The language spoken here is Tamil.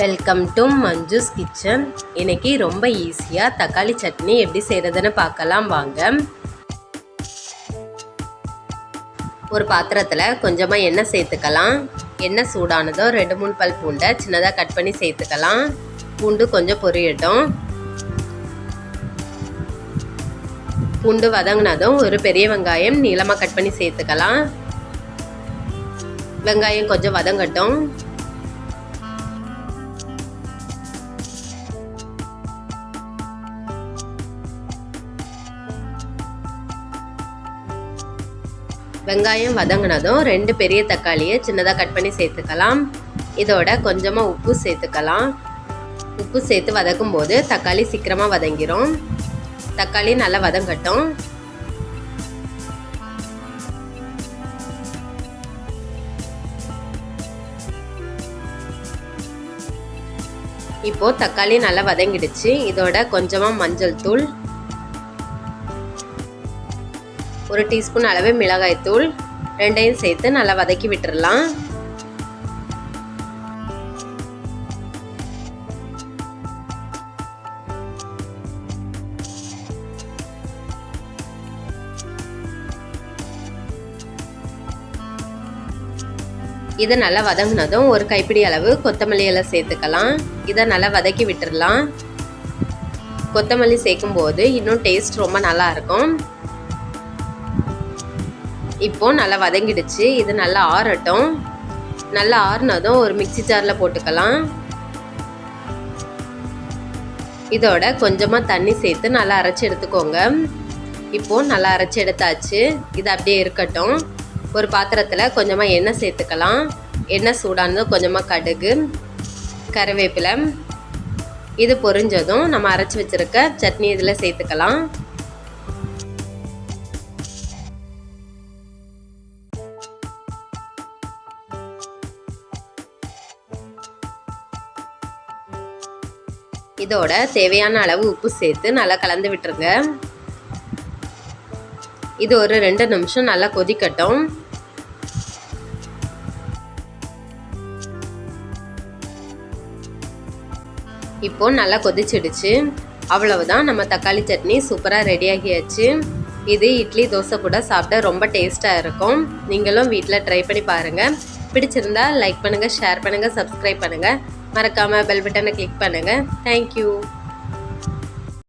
வெல்கம் டு மஞ்சுஸ் கிச்சன் இன்னைக்கு ரொம்ப ஈஸியாக தக்காளி சட்னி எப்படி செய்கிறதுன்னு பார்க்கலாம் வாங்க. ஒரு பாத்திரத்தில் கொஞ்சமாக எண்ணெய் சேர்த்துக்கலாம். எண்ணெய் சூடானதும் ரெண்டு மூணு பல் பூண்டை சின்னதாக கட் பண்ணி சேர்த்துக்கலாம். பூண்டு கொஞ்சம் பொரியட்டும். பூண்டு வதங்கினதும் ஒரு பெரிய வெங்காயம் நீளமாக கட் பண்ணி சேர்த்துக்கலாம். வெங்காயம் கொஞ்சம் வதங்கட்டும். வெங்காயம் வதங்கினதும் ரெண்டு பெரிய தக்காளியை சின்னதாக கட் பண்ணி சேர்த்துக்கலாம். இதோட கொஞ்சமாக உப்பு சேர்த்துக்கலாம். உப்பு சேர்த்து வதக்கும் போது தக்காளி சீக்கிரமாக வதங்கிரும். தக்காளி நல்லா வதங்கட்டும். இப்போ தக்காளி நல்லா வதங்கிடுச்சு. இதோட கொஞ்சமாக மஞ்சள் தூள் ஒரு டீஸ்பூன் அளவு மிளகாய் தூள் ரெண்டையும் சேர்த்து நல்லா வதக்கி விட்டுறலாம். இதை நல்லா வதங்கினதும் ஒரு கைப்பிடி அளவு கொத்தமல்லி எல்லாம் சேர்த்துக்கலாம். இதை நல்லா வதக்கி விட்டுடலாம் கொத்தமல்லி சேர்க்கும் போது இன்னும் டேஸ்ட் ரொம்ப நல்லா இருக்கும். இப்போ நல்லா வதங்கிடுச்சு. இது நல்லா ஆறட்டும். நல்லா ஆறுனதும் ஒரு மிக்சி ஜாரில் போட்டுக்கலாம். இதோட கொஞ்சமாக தண்ணி சேர்த்து நல்லா அரைச்சி எடுத்துக்கோங்க. இப்போது நல்லா அரைச்சி எடுத்தாச்சு. இது அப்படியே இருக்கட்டும். ஒரு பாத்திரத்தில் கொஞ்சமாக எண்ணெய் சேர்த்துக்கலாம். எண்ணெய் சூடானதும் கொஞ்சமாக கடுகு கருவேப்பிலை. இது பொரிஞ்சதும் நம்ம அரைச்சி வச்சுருக்க சட்னி இதில் சேர்த்துக்கலாம். இதோட தேவையான அளவு உப்பு சேர்த்து நல்லா கலந்து விட்டுருங்க. இது ஒரு ரெண்டு நிமிஷம் நல்லா கொதிக்கட்டும். இப்போ நல்லா கொதிச்சிடுச்சு. அவ்வளவுதான் நம்ம தக்காளி சட்னி சூப்பராக ரெடி ஆகியாச்சு. இது இட்லி தோசை கூட சாப்பிட ரொம்ப டேஸ்ட்டாக இருக்கும். நீங்களும் வீட்டில் ட்ரை பண்ணி பாருங்கள் பிடிச்சிருந்தா லைக் பண்ணுங்கள் ஷேர் பண்ணுங்கள் சப்ஸ்கிரைப் பண்ணுங்கள் மறக்காமல் பெல் பட்டனை கிளிக் பண்ணுங்கள் தேங்க்யூ